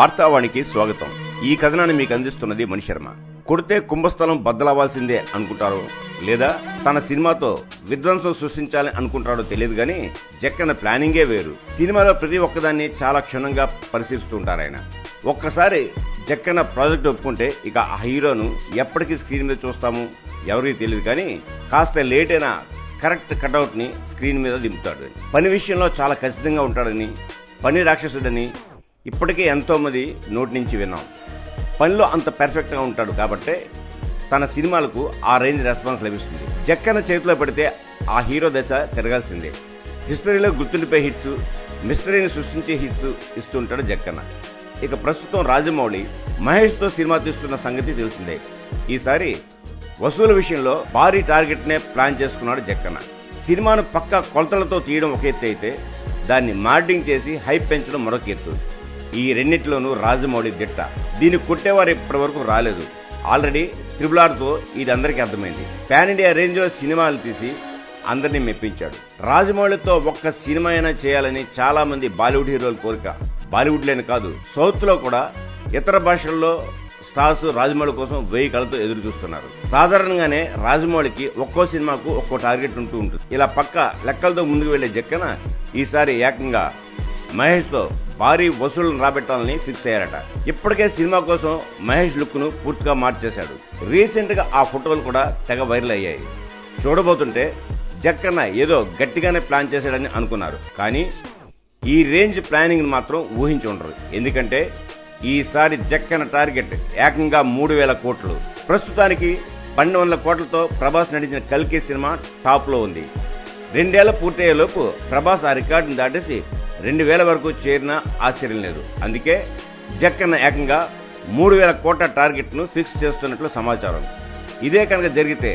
వార్తావాణికి స్వాగతం. ఈ కథనాన్ని మీకు అందిస్తున్నది మణిశర్మ. కొడితే కుంభస్థలం బద్దలవ్వాల్సిందే అనుకుంటారు లేదా తన సినిమాతో విధ్వంసం సృష్టించాలని అనుకుంటాడో తెలియదు కానీ జక్కన ప్లానింగే వేరు. సినిమాలో ప్రతి ఒక్కదాన్ని చాలా క్షుణ్ణంగా పరిశీలిస్తుంటారాయన ఆయన. ఒక్కసారి జక్కన ప్రాజెక్ట్ ఒప్పుకుంటే ఇక ఆ హీరోను ఎప్పటికీ స్క్రీన్ మీద చూస్తాము ఎవరికి తెలియదు కానీ కాస్త లేట్ అయినా కరెక్ట్ కటౌట్ని స్క్రీన్ మీద దింపుతాడు. పని విషయంలో చాలా ఖచ్చితంగా ఉంటాడని పని రాక్షసుడని ఇప్పటికే ఎంతోమంది నోటి నుంచి విన్నాం. పనిలో అంత పెర్ఫెక్ట్గా ఉంటాడు కాబట్టే తన సినిమాలకు ఆ రేంజ్ రెస్పాన్స్ లభిస్తుంది. జక్కన చేతిలో పెడితే ఆ హీరో దశ తిరగాల్సిందే. హిస్టరీలో గుర్తుండిపోయే హిట్స్ మిస్టరీని సృష్టించే హిట్స్ ఇస్తుంటాడు జక్కన్న ఇక ప్రస్తుతం రాజమౌళి మహేష్తో సినిమా తీస్తున్న సంగతి తెలిసిందే. ఈసారి వసూల విషయంలో భారీ టార్గెట్నే ప్లాన్ చేసుకున్నాడు జక్కన్న సినిమాను పక్క కొలతలతో తీయడం ఒక ఎత్తు అయితే దాన్ని మార్డింగ్ చేసి హైప్ పెంచడం మరొక ఎత్తు. ఈ రెండింటిలోనూ రాజమౌళి దిట్ట. దీన్ని కొట్టేవారు ఇప్పటి వరకు రాలేదు. ఆల్రెడీ త్రిబుల్ ఆర్తో ఇది అందరికీ అర్థమైంది. పాన్ ఇండియా రేంజ్లో సినిమాలు తీసి అందరినీ మెప్పించాడు. రాజమౌళితో ఒక్క సినిమా అయినా చేయాలని చాలామంది బాలీవుడ్ హీరోల కోరిక. బాలీవుడ్లోనే కాదు సౌత్లో కూడా ఇతర భాషల్లో స్టార్స్ రాజమౌళి కోసం వెయ్యి కళతో ఎదురు చూస్తున్నారు. సాధారణంగానే రాజమౌళికి ఒక్కో సినిమాకు ఒక్కో టార్గెట్ ఉంటూ ఉంటుంది. ఇలా పక్క లెక్కలతో ముందుకు వెళ్ళే జక్కన ఈసారి ఏకంగా మహేష్తో భారీ వసూళ్ళను రాబెట్టాలని ఫిక్స్ అయ్యారట. ఇప్పటికే సినిమా కోసం మహేష్ లుక్ను పూర్తిగా మార్చేశాడు. రీసెంట్గా ఆ ఫోటోలు కూడా తెగ వైరల్ అయ్యాయి. చూడబోతుంటే జక్కన్న ఏదో గట్టిగానే ప్లాన్ చేశాడని అనుకున్నారు. కానీ ఈ రేంజ్ ప్లానింగ్ని మాత్రం ఊహించి ఉండరు. ఎందుకంటే ఈసారి జక్కన టార్గెట్ ఏకంగా మూడు వేల కోట్లు. ప్రస్తుతానికి పన్నెండు వందల కోట్లతో ప్రభాస్ నటించిన కల్కి సినిమా టాప్లో ఉంది. రెండేళ్ళ పూర్తయ్యేలోపు ప్రభాస్ ఆ రికార్డును దాటేసి రెండు వేల వరకు చేరినా ఆశ్చర్యం లేదు. అందుకే జక్కన్న ఏకంగా మూడు వేల కోట్ల టార్గెట్ను ఫిక్స్ చేస్తున్నట్లు సమాచారం. ఇదే కనుక జరిగితే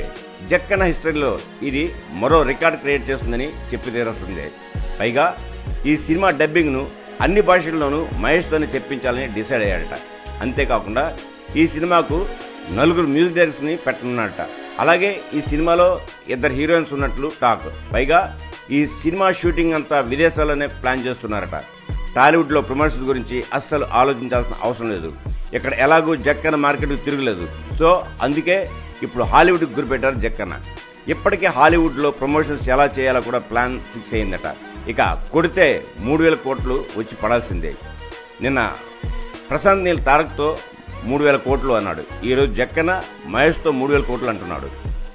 జక్కన్న హిస్టరీలో ఇది మరో రికార్డ్ క్రియేట్ చేస్తుందని చెప్పి తీరాల్సిందే. పైగా ఈ సినిమా డబ్బింగ్ను అన్ని భాషల్లోనూ మహేష్తోనే తెప్పించాలని డిసైడ్ అయ్యాడట. అంతేకాకుండా ఈ సినిమాకు నలుగురు మ్యూజిక్ డైరెక్టర్స్ని పెట్టనున్నట అలాగే ఈ సినిమాలో ఇద్దరు హీరోయిన్స్ ఉన్నట్లు టాక్. పైగా ఈ సినిమా షూటింగ్ అంతా విదేశాల్లోనే ప్లాన్ చేస్తున్నారట. టాలీవుడ్లో ప్రమోషన్స్ గురించి అస్సలు ఆలోచించాల్సిన అవసరం లేదు. ఇక్కడ ఎలాగూ జక్కన్న మార్కెట్కు తిరగలేదు. సో అందుకే ఇప్పుడు హాలీవుడ్కి గురిపెట్టారు జక్కన్న ఇప్పటికే హాలీవుడ్లో ప్రమోషన్స్ ఎలా చేయాలో కూడా ప్లాన్ ఫిక్స్ అయిందట. ఇక కొడితే మూడు వేల కోట్లు వచ్చి పడాల్సిందే. నిన్న ప్రశాంత్ నీల్ తారక్తో మూడు వేల కోట్లు అన్నాడు. ఈరోజు జక్కన మహేష్తో మూడు వేల కోట్లు అంటున్నాడు.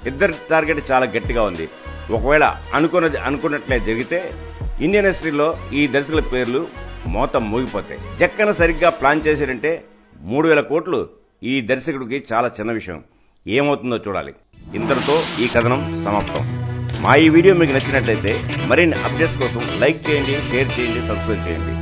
ఇద్దరి టార్గెట్ చాలా గట్టిగా ఉంది. ఒకవేళ అనుకున్నది అనుకున్నట్లే జరిగితే ఇండియన్ హిస్టరీలో ఈ దర్శకుల పేర్లు మోత మూగిపోతాయి. జక్కన సరిగ్గా ప్లాన్ చేశారంటే మూడు వేల కోట్లు ఈ దర్శకుడికి చాలా చిన్న విషయం. ఏమవుతుందో చూడాలి. ఇంతటితో ఈ కథనం సమాప్తం. మా ఈ వీడియో మీకు నచ్చినట్లయితే మరిన్ని అప్డేట్స్ కోసం లైక్ చేయండి షేర్ చేయండి సబ్స్క్రైబ్ చేయండి.